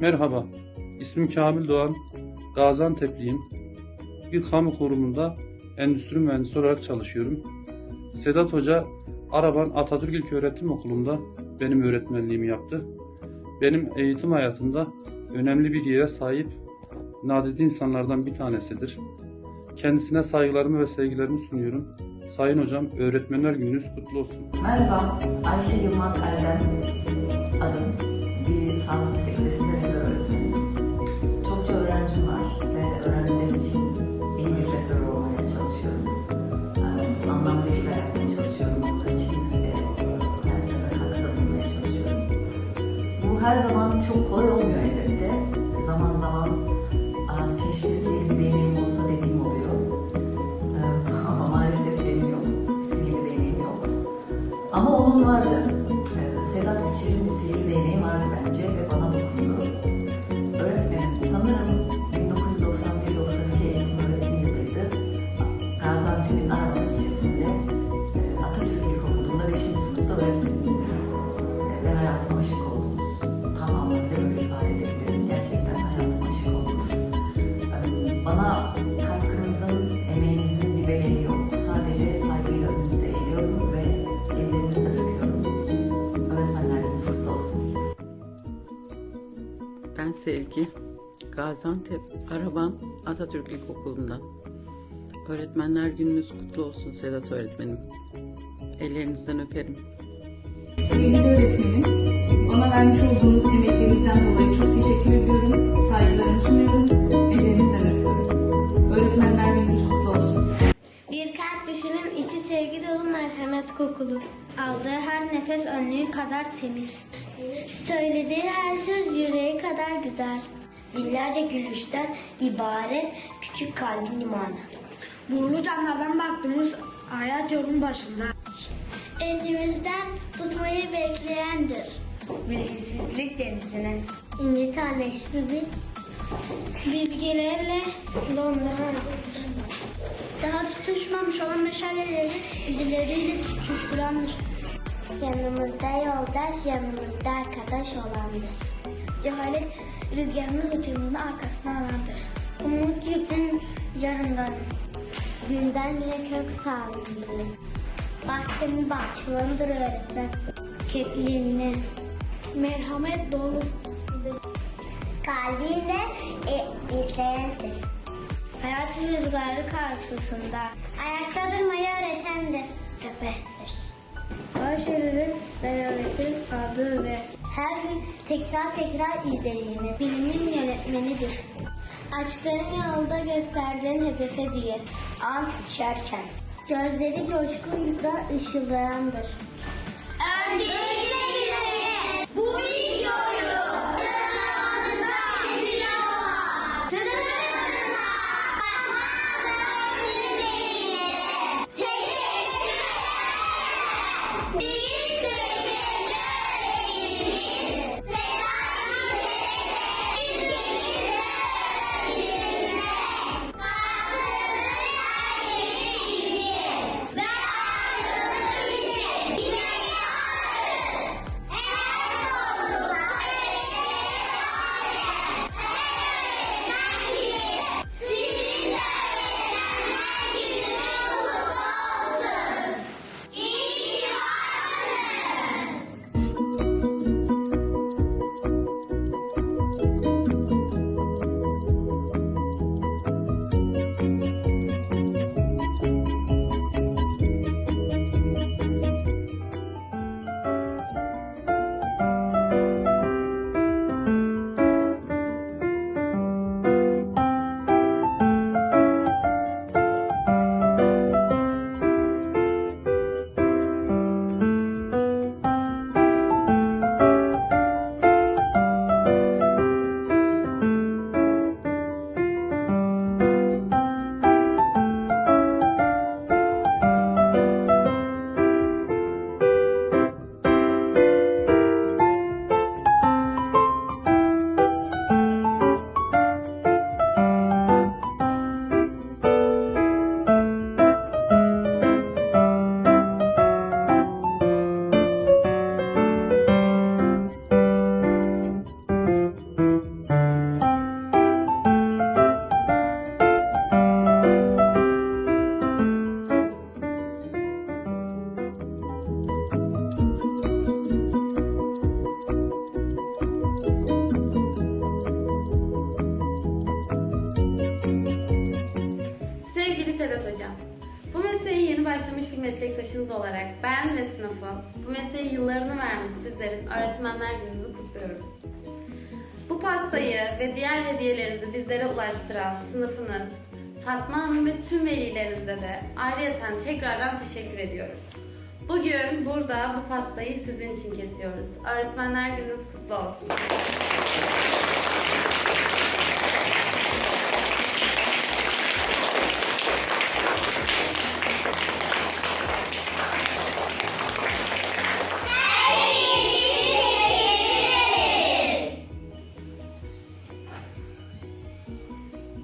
Merhaba, ismim Kamil Doğan, Gaziantep'liyim. Bir kamu kurumunda endüstri mühendisi olarak çalışıyorum. Sedat Hoca Araban Atatürk İlköğretim Okulu'nda benim öğretmenliğimi yaptı. Benim eğitim hayatımda önemli bir yere sahip nadide insanlardan bir tanesidir. Kendisine saygılarımı ve sevgilerimi sunuyorum. Sayın Hocam, Öğretmenler Gününüz kutlu olsun. Merhaba, Ayşe Yılmaz Erdem adım. Bir sağlık sekresinde her zaman çok kolay olmuyor elbette. Zaman zaman "Aa, keşke değneğim olsa dediğim oluyor. Ama maalesef benim yok. Sihirli değneğim yok. Ama onun vardı. Bana katkınızın, emeğinizin bir bedeli yok. Sadece saygıyla önünüzde eğiliyorum ve ellerinizden öpüyorum. Öğretmenler gününüz kutlu olsun. Ben Sevgi. Gaziantep Araban Atatürk İlkokulu'ndan. Öğretmenler gününüz kutlu olsun Sedat öğretmenim. Ellerinizden öperim. Sevgili öğretmenim, vermiş olduğunuz emeklerinizden dolayı çok teşekkür ediyorum. Saygılarımı sunuyorum. Ellerinizden öpüyorum. Öğretmenler gününüz kutlu olsun. Bir kalp düşünün içi sevgi dolu merhamet kokulu. Aldığı her nefes önlüğü kadar temiz. Söylediği her söz yüreği kadar güzel. Binlerce gülüşten ibaret küçük kalbin limanı. Burnu canlardan baktığımız hayat yolun başında. Elimizden tutmayı bekleyendir. Bilgisizlik denizine. İnci tanesi gibi bilgilerle donduran. Daha tutuşmamış olan meşaleleri dilleriyle tutuşturandır. Yanımızda yoldaş, yanımızda arkadaş olandır. Cehalet rüzgarının ötümünü arkasına alandır. Umut yükün yarından. Günden yine kök sağlamdır. Bahçenin bahçıvanıdır öğretmen. Kekliğine merhamet dolu. Kalbiyle e, besleyendir. Hayat rüzgarı karşısında ayakta durmayı öğretendir. Köpektir. Başarının realetin adı ve Her gün tekrar tekrar izlediğimiz bilimin yönetmenidir. Açtığın yolda gösterdiğin hedefe diye ant içerken. gözleri coşkunlukla ışıldayandır. Ve sınıfım bu mesleğe yıllarını vermiş sizlerin Öğretmenler Gününüzü kutluyoruz. Bu pastayı ve diğer hediyelerinizi bizlere ulaştıran sınıfınız, Fatma Hanım ve tüm velilerinize de ayrıyeten tekrardan teşekkür ediyoruz. Bugün burada bu pastayı sizin için kesiyoruz. Öğretmenler Gününüz kutlu olsun.